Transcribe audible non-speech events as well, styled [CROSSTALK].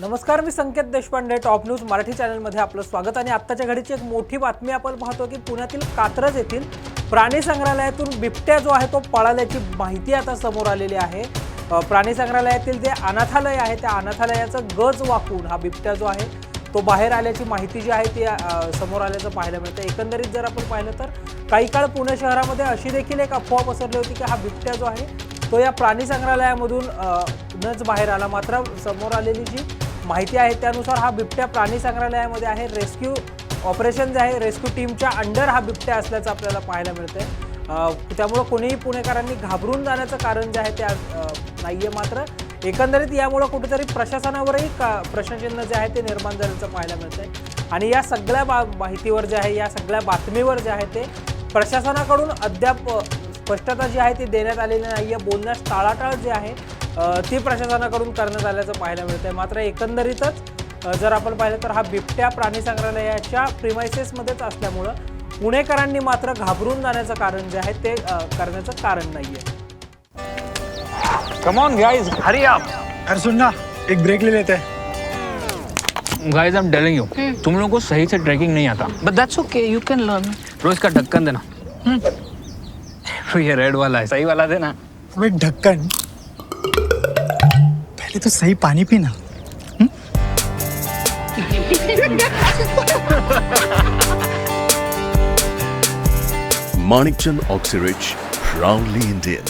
नमस्कार मी Sanket Deshpande top news Marathi चॅनलमध्ये आपलं स्वागत आणि आत्ताच्या घडीची एक मोठी बातमी आपण पाहतो की पुण्यातील कात्रज येथील प्राणी संग्रहालयातून बिबट्या जो आहे तो पळाल्याची माहिती आता समोर आलेली आहे. प्राणी संग्रहालयातील जे अनाथालय आहे त्या अनाथालयाचं गज वाकून हा बिबट्या जो आहे तो बाहेर आल्याची माहिती जी आहे ती समोर आल्याचं पाहायला मिळतं. एकंदरीत जर आपण पाहिलं तर काही काळ पुणे शहरामध्ये अशी देखील एक अफवा पसरली होती की हा बिबट्या जो आहे तो या प्राणी संग्रहालयामधून नच बाहेर आला. मात्र समोर आलेली जी माहिती आहे त्यानुसार हा बिबट्या प्राणी संग्रहालयामध्ये आहे. रेस्क्यू ऑपरेशन जे आहे रेस्क्यू टीमच्या अंडर हा बिबट्या असल्याचं आपल्याला पाहायला मिळतंय. त्यामुळं कोणीही पुणेकरांनी घाबरून जाण्याचं कारण जे आहे ते नाही आहे मात्र. एकंदरीत यामुळं कुठेतरी प्रशासनावरही का प्रश्नचिन्ह जे आहे ते निर्माण झाल्याचं पाहायला मिळतंय. आणि या सगळ्या बा माहितीवर जे आहे या सगळ्या बातमीवर जे आहे ते प्रशासनाकडून अद्याप स्पष्टता जी आहे ती देण्यात आलेली नाही आहे बोलण्यास टाळाटाळ जे आहे ती प्रशासनाकडून करण्यात आल्याचं पाहायला मिळतंय. मात्र एकंदरीतच जर आपण पाहिलं तर हा बिबट्या प्राणी संग्रहालयाच्या प्रिमायसेसमध्येच असल्यामुळं पुणेकरांनी मात्र घाबरून जाण्याचं कारण जे आहे ते करण्याचं कारण नाही आहे कम ऑन गाइस हरी आप अरे सुन ना एक ब्रेक ले लेते. हैं guys I am telling you तुम लोगों को सही से ट्रैकिंग नहीं आता. But that's okay, you can learn. रोज का ढक्कन देना. [LAUGHS] ये रेड वाला है सही वाला देना. ढक्कन पहले तो सही पानी पीना माणिकचंद ऑक्सिरिच प्राउडली इंडियन.